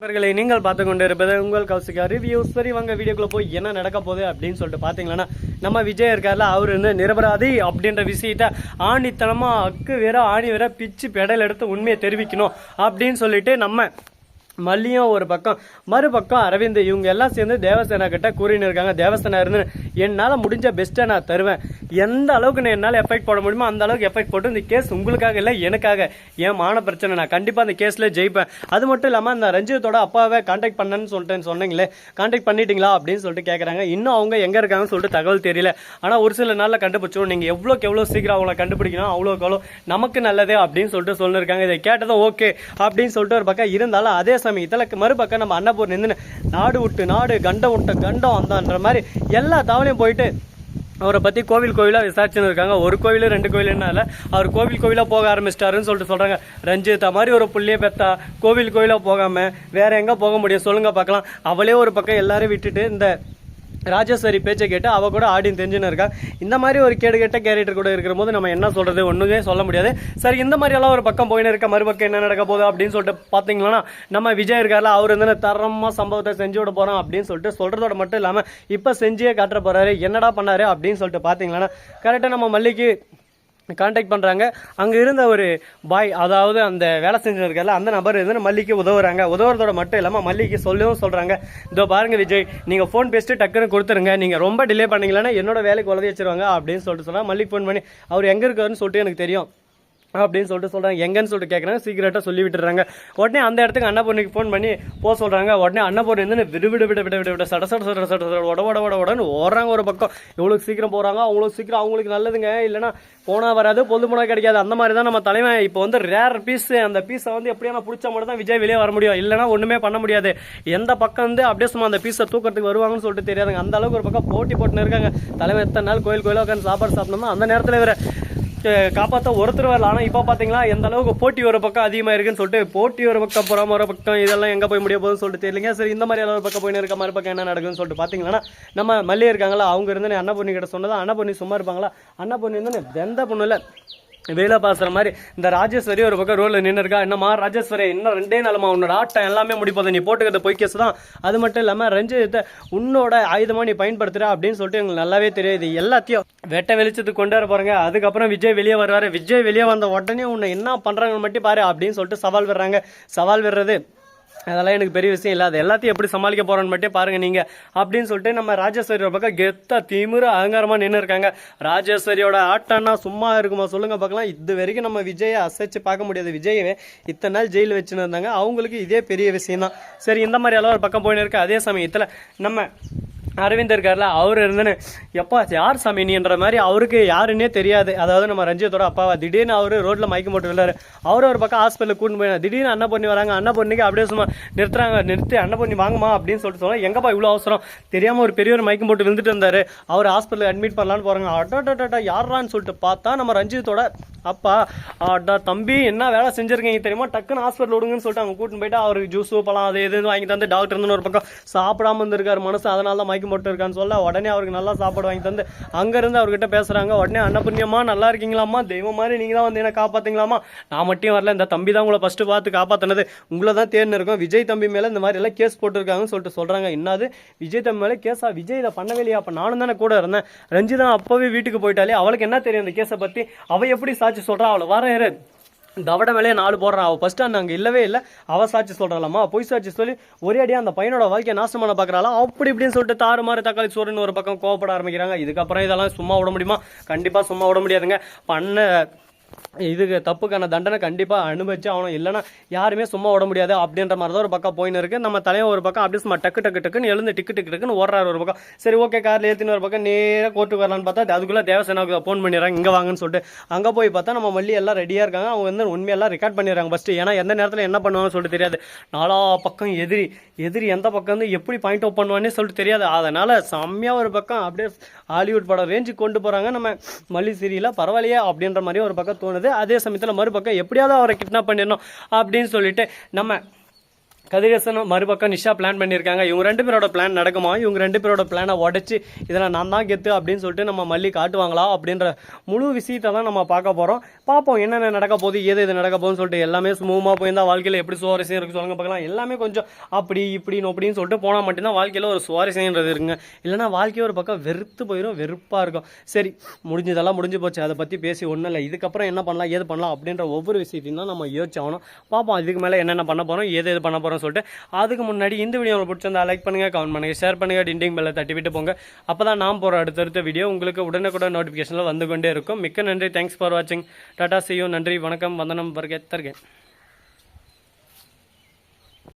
நண்பர்களை நீங்கள் பார்த்து கொண்டு இருப்பது உங்கள் கௌசிகா ரிவ்யூ சரி வாங்க வீடியோக்குள்ள போய் என்ன நடக்க போகுது அப்படின்னு சொல்லிட்டு பார்த்தீங்கன்னா நம்ம விஜய் இருக்கார்ல அவர் வந்து நிரபராதி அப்படின்ற விஷயத்த ஆணித்தனமா அக்கு வேற ஆணி வேற பிச்சு பெடல் எடுத்து உண்மையை தெரிவிக்கணும் அப்படின்னு சொல்லிட்டு நம்ம மல்லியும் ஒரு பக்கம் மறுபக்கம் அரவிந்த் இவங்க எல்லாம் சேர்ந்து தேவசேனா கிட்ட கூறின்னு இருக்காங்க தேவசேனா இருந்து என்னால் முடிஞ்ச பெஸ்ட்டை நான் தருவேன். எந்த அளவுக்கு நான் என்னால் எஃபெக்ட் போட முடியுமோ அந்த அளவுக்கு எஃபெக்ட் போட்டு இந்த கேஸ் உங்களுக்காக இல்லை எனக்காக. என் மான பிரச்சனை? நான் கண்டிப்பாக அந்த கேஸில் ஜெயிப்பேன். அது மட்டும் இல்லாமல் அந்த ரஞ்சித்தோட அப்பாவை காண்டாக்ட் பண்ணேன்னு சொல்லிட்டு சொன்னீங்களே காண்டாக்ட் பண்ணிட்டீங்களா அப்படின்னு சொல்லிட்டு கேட்குறாங்க இன்னும் அவங்க எங்கே இருக்காங்கன்னு சொல்லிட்டு தகவல் தெரியல. ஆனால் ஒரு சில நாளில் கண்டுபிடிச்சோம் நீங்கள் எவ்வளோக்கு எவ்வளோ சீக்கிரம் அவங்கள கண்டுபிடிக்கணும் அவ்வளோக்கு அவ்வளோ நமக்கு நல்லது அப்படின்னு சொல்லிட்டு சொல்லியிருக்காங்க இதை கேட்டதும் ஓகே அப்படின்னு சொல்லிட்டு ஒரு பக்கம் இருந்தாலும் அதே சமயத்தில் மறுபக்கம் நம்ம அன்னபூர் நின்று நாடு விட்டு நாடு கண்டம் விட்டு கண்டம் வந்தான்ற மாதிரி எல்லா தாவலையும் போயிட்டு அவரை பற்றி கோவில் கோவிலாக விசாரிச்சுன்னு இருக்காங்க. ஒரு கோவில் ரெண்டு கோவிலுனால அவர் கோவில் கோவிலாக போக ஆரம்பிச்சிட்டாருன்னு சொல்லிட்டு சொல்கிறாங்க ரஞ்சிதா மாதிரி ஒரு புள்ளியை பெற்றா கோவில் கோவிலாக போகாமல் வேற எங்கே போக முடியும்? சொல்லுங்க பார்க்கலாம். அவளே ஒரு பக்கம் எல்லோரும் விட்டுட்டு இந்த ராஜேஸ்வரி பேச்சை கேட்டு அவள் கூட ஆடின்னு தெரிஞ்சுன்னு இருக்கா. இந்த மாதிரி ஒரு கேடு கெட்ட கேரக்டர் கூட இருக்கிற போது நம்ம என்ன சொல்கிறது ஒன்றுமே சொல்ல முடியாது. சரி இந்த மாதிரியெல்லாம் ஒரு பக்கம் போயின்னு இருக்க மறுபக்கம் என்ன நடக்க போகுது அப்படின்னு சொல்லிட்டு பார்த்தீங்கன்னா நம்ம விஜய் இருக்கார்ல அவர் வந்து தரமாக சம்பவத்தை செஞ்சு விட போகிறோம் அப்படின்னு சொல்லிட்டு சொல்கிறதோட மட்டும் இல்லாமல் இப்போ செஞ்சே காட்டுற போகிறாரு என்னடா பண்ணாரு அப்படின்னு சொல்லிட்டு பார்த்தீங்கன்னா கரெக்டாக நம்ம மல்லிக்கு காண்டாக்ட் பண்ணுறாங்க அங்கே இருந்த ஒரு பாய் அதாவது அந்த வேலை செஞ்சிருக்கல அந்த நபர் இருந்து மல்லிக்கு உதவுறாங்க. உதவுறதோட மட்டும் இல்லாமல் மல்லிக்கு சொல்லவும் சொல்கிறாங்க இதோ பாருங்க விஜய் நீங்கள் ஃபோன் பேசிட்டு டக்குன்னு கொடுத்துருங்க. நீங்கள் ரொம்ப டிலே பண்ணிங்களேன்னா என்னோட வேலைக்கு உதவி வச்சிருவாங்க அப்படின்னு சொல்லிட்டு சொன்னால் மல்லிக்கு ஃபோன் பண்ணி அவர் எங்கே இருக்காருன்னு சொல்லிட்டு எனக்கு தெரியும். அப்படின்னு சொல்லிட்டு சொல்கிறாங்க எங்கன்னு சொல்லிட்டு கேட்குறாங்க சீக்கிரட்டாக சொல்லி விட்டுறாங்க உடனே அந்த இடத்துக்கு அன்னபூர்ணிக்கு ஃபோன் பண்ணி போக சொல்கிறாங்க உடனே அன்னபூர்ணி வந்து விடு விடு விட விட விட விட. சட சட சட சட சட உட உட உட ஓடுறாங்க ஒரு பக்கம். இவ்வளோ சீக்கிரம் போகிறாங்க அவ்வளோ சீக்கிரம் அவங்களுக்கு நல்லதுங்க. இல்லைன்னா போனால் வராது பொது போனால் கிடைக்காது. அந்த மாதிரி தான் நம்ம தலைமை. இப்போ வந்து ரேர் பீஸ் அந்த பீஸை வந்து எப்படியான பிடிச்சா மட்டும் தான் விஜய் வெளியே வர முடியும். இல்லைன்னா ஒன்றுமே பண்ண முடியாது. எந்த பக்கம் வந்து அப்படியே சும்மா அந்த பீஸை தூக்கிறதுக்கு வருவாங்கன்னு சொல்லிட்டு தெரியாதுங்க. அந்த அளவுக்கு ஒரு பக்கம் போட்டி போட்டுன்னு இருக்காங்க. தலைமை எத்தனை நாள் கோயில் கோயிலாக உட்காந்து சாப்பாடு சாப்பிடணுமோ அந்த நேரத்தில் வேறு காப்பாற்ற ஒருத்தர் வரல. ஆனால் இப்போ பார்த்தீங்களா எந்த அளவுக்கு போட்டி ஒரு பக்கம் அதிகமாக இருக்குன்னு சொல்லிட்டு போட்டி ஒரு பக்கம் புறம் ஒரு பக்கம் இதெல்லாம் எங்கே போய் முடிய போகுதுன்னு சொல்லிட்டு தெரியலங்க. சரி இந்த மாதிரி எல்லாம் ஒரு பக்கம் போயின்னு இருக்க மாதிரி பக்கம் என்ன நடக்குதுன்னு சொல்லிட்டு பார்த்தீங்கன்னா நம்ம மல்லி இருக்காங்களா அவங்க இருந்து அன்னபூர்ணி கிட்ட சொன்னதா அன்னபூர்ணி சும்மா இருப்பாங்களா? அன்னபூர்ணி வந்து எந்த பொண்ணு இல்லை. வேலை பாசுற மாதிரி இந்த ராஜேஸ்வரி ஒரு பக்கம் ரோலில் நின்று இருக்கா என்னம்மா ராஜேஸ்வரி இன்னும் ரெண்டே நாளமா உன்னோட ஆட்டம் எல்லாமே முடிப்போது நீ போட்டுக்கிறது பொய் கேஸ் தான். அது மட்டும் இல்லாமல் ரஞ்சித்தை உன்னோட ஆயுதமா நீ பயன்படுத்துற அப்படின்னு சொல்லிட்டு எங்களுக்கு நல்லாவே தெரியுது. எல்லாத்தையும் வெட்ட வெளிச்சத்துக்கு கொண்டு வர போறாங்க அதுக்கப்புறம் விஜய் வெளியே வருவாரு. விஜய் வெளியே வந்த உடனே உன்னை என்ன பண்றாங்கன்னு மட்டும் பாரு அப்படின்னு சொல்லிட்டு சவால் விடுறாங்க. சவால் விடுறது அதெல்லாம் எனக்கு பெரிய விஷயம் இல்லை. அது எல்லாத்தையும் எப்படி சமாளிக்க போகிறோன்னு மட்டும் பாருங்கள் நீங்கள் அப்படின்னு சொல்லிட்டு நம்ம ராஜேஸ்வரியோட பக்கம் கெத்தா திமிர அகங்காரமாக நின்று இருக்காங்க. ராஜேஸ்வரியோட ஆட்டம்னா சும்மா இருக்குமா சொல்லுங்கள் பார்க்கலாம். இது வரைக்கும் நம்ம விஜயை அசைச்சு பார்க்க முடியாது விஜயவே இத்தனை நாள் ஜெயிலில் வச்சுன்னு இருந்தாங்க. அவங்களுக்கு இதே பெரிய விஷயம் தான் சரி இந்த மாதிரி எல்லாம் ஒரு பக்கம் போயின்னு இருக்கு. அதே சமயத்தில் நம்ம அரவிந்த் இருக்கார்ல அவர் இருந்தேன்னு எப்பா யார் சாமி நீன்ற மாதிரி அவருக்கு யாருன்னே தெரியாது. அதாவது நம்ம ரஞ்சித்தோட அப்பாவா திடீர்னு அவர் ரோட்ல மயக்கம் போட்டு விழுறாரு அவர் ஒரு பக்கம் ஹாஸ்பிட்டலில் கூட்டு போய் திடீர்னு அண்ணன் பொண்ணி வராங்க அண்ணா பொண்ணிக்கு அப்படியே சும்மா நிறுத்துறாங்க நிறுத்தி அண்ணா பொண்ணி வாங்கம்மா அப்படின்னு சொல்லிட்டு சொன்னா எங்கப்பா இவ்வளோ அவசரம்? தெரியாம ஒரு பெரியவர் மயக்கம் போட்டு விழுந்துட்டு இருந்தாரு. அவர் ஹாஸ்பிட்டலில் அட்மிட் பண்ணலான்னு போறாங்க. அடாடாடா யாரான்னு சொல்லிட்டு பார்த்தா நம்ம ரஞ்சித்தோட அப்பா அடா தம்பி என்ன வேலை செஞ்சிருக்கீங்க தெரியுமா? டக்குன்னு ஹாஸ்பிட்டல் விடுங்கன்னு சொல்லிட்டு அவங்க கூட்டின்னு போயிட்டு அவருக்கு ஜூஸு பழம் அது எது வாங்கி தந்து டாக்டர் இருந்து ஒரு பக்கம் சாப்பிடாம இருந்திருக்காரு மனசு அதனால தான் மயக்கம் போட்டு இருக்கான்னு சொல்ல உடனே அவருக்கு நல்லா சாப்பாடு வாங்கி தந்து அங்கேருந்து அவர்கிட்ட பேசுகிறாங்க உடனே அன்னபுண்ணியம்மா நல்லா இருக்கீங்களாம்மா? தெய்வம் மாதிரி நீங்கள் தான் வந்து என்ன காப்பாத்தீங்களாமா நான் மட்டும் வரல இந்த தம்பி தான் உங்களை ஃபஸ்ட்டு பார்த்து காப்பாத்தினது. உங்களை தான் தேர்ந்து இருக்கோம். விஜய் தம்பி மேலே இந்த மாதிரி எல்லாம் கேஸ் போட்டிருக்காங்கன்னு சொல்லிட்டு சொல்கிறாங்க என்னது? விஜய் தம்பி மேலே கேஸா விஜய் இதை பண்ணவே இல்லையா? அப்போ நானும் தானே கூட இருந்தேன். ரஞ்சிதா அப்போவே வீட்டுக்கு போயிட்டாலே அவளுக்கு என்ன தெரியும் அந்த கேஸை பற்றி அவள் எப்படி சாட்சி சொல்கிறா அவளை. வர இரு. தவட மேலே நாலு போடுறான் அவள் ஃபஸ்ட்டு அந்த அங்கே இல்லவே இல்லை. அவள் சாட்சி சொல்கிறாளாமா பொய் சாட்சி சொல்லி ஒரே அடியாக அந்த பையனோட வாழ்க்கையை நாசம் பண்ண பார்க்குறாளா? அப்படி இப்படின்னு சொல்லிட்டு தாறு மாறு தக்காளி சோறுன்னு ஒரு பக்கம் கோவப்பட ஆரம்பிக்கிறாங்க. இதுக்கப்புறம் இதெல்லாம் சும்மா விட முடியுமா? கண்டிப்பாக சும்மா விட முடியாதுங்க. பண்ண இதுக்கு தப்புக்கான தண்டனை கண்டிப்பாக அனுபவிச்சு ஆகணும். இல்லைன்னா யாருமே சும்மா விட முடியாது அப்படின்ற மாதிரி தான் ஒரு பக்கம் போயின்னு இருக்கு. நம்ம தலைவன் ஒரு பக்கம் அப்படியே சும்மா டக்கு டக்கு டக்குன்னு எழுந்து டிக்கு டிக்கு டக்குன்னு ஓடுறாரு ஒரு பக்கம். சரி ஓகே காரில் ஏற்றின ஒரு பக்கம் நேராக கோர்ட்டுக்கு வரலான்னு பார்த்தா அதுக்குள்ளே தேவசேனாவுக்கு ஃபோன் பண்ணிடுறாங்க. இங்கே வாங்கன்னு சொல்லிட்டு அங்கே போய் பார்த்தா நம்ம மல்லி எல்லாம் ரெடியாக இருக்காங்க. அவங்க வந்து உண்மையெல்லாம் ரெக்கார்ட் பண்ணிடுறாங்க ஃபஸ்ட்டு ஏன்னா எந்த நேரத்தில் என்ன பண்ணுவாங்கன்னு சொல்லிட்டு தெரியாது. நாலா பக்கம் எதிரி எதிரி எந்த பக்கம் வந்து எப்படி பாயிண்ட் அவுட் பண்ணுவான்னு சொல்லிட்டு தெரியாது. அதனால் செம்மையாக ஒரு பக்கம் அப்படியே ஹாலிவுட் படம் ரேஞ்சுக்கு கொண்டு போகிறாங்க நம்ம மல்லி சீரியலாக பரவாயில்லையே அப்படின்ற மாதிரி ஒரு பக்கம் தோணுது. அதே சமயத்தில் மறுபக்கம் எப்படியாவது அவரை கிட்னாப் பண்ணிடணும் அப்படின்னு சொல்லிட்டு நம்ம கதிரேசன் மறுபக்கம் நிஷா பிளான் பண்ணியிருக்காங்க. இவங்க ரெண்டு பேரோட பிளான் நடக்குமா? இவங்க ரெண்டு பேரோட பிளானை உடச்சி இதில் நான் தான் கெத்து அப்படின்னு சொல்லிட்டு நம்ம மல்லி காட்டுவாங்களா அப்படின்ற முழு விஷயத்தை தான் நம்ம பார்க்க போகிறோம் பார்ப்போம் என்னென்ன நடக்க போகுது ஏது எது நடக்க போகுதுன்னு சொல்லிட்டு எல்லாமே ஸ்மூமாக போயிருந்தால் வாழ்க்கையில் எப்படி சுவாரஸ்யம் இருக்குது சொல்லுங்க பார்க்கலாம். எல்லாமே கொஞ்சம் அப்படி இப்படின்னு அப்படின்னு சொல்லிட்டு போனால் மட்டும்தான் வாழ்க்கையில் ஒரு சுவாரஸ்யன்றது இருக்குங்க. இல்லைனா வாழ்க்கையை ஒரு பக்கம் வெறுத்து போயிடும் வெறுப்பாக இருக்கும். சரி முடிஞ்சதெல்லாம் முடிஞ்சு போச்சு. அதை பற்றி பேசி ஒன்றும் இல்லை. இதுக்கப்புறம் என்ன பண்ணலாம் ஏது பண்ணலாம் அப்படின்ற ஒவ்வொரு விஷயத்தையும் தான் நம்ம யோசிச்சு ஆகணும். பார்ப்போம் இதுக்கு மேலே என்னென்ன பண்ண போகிறோம் ஏது எது பண்ண போகிறோம் சொல்லிட்டு. அதுக்கு முன்னாடி இந்த வீடியோ உங்களுக்கு பிடிச்சிருந்தா லைக் பண்ணுங்கள் கமெண்ட் பண்ணுங்கள் ஷேர் பண்ணுங்கள் டிண்டிங் பெல்லை தட்டி விட்டு போங்க. அப்போ தான் நான் போகிற அடுத்தடுத்த வீடியோ உங்களுக்கு உடனுக்குடன் நோட்டிஃபிகேஷனில் வந்து கொண்டே இருக்கும். மிக்க நன்றி. தேங்க்ஸ் ஃபார் வாட்சிங் டாடா சியூ நன்றி. வணக்கம். வந்தனம். வருகை தருகேன்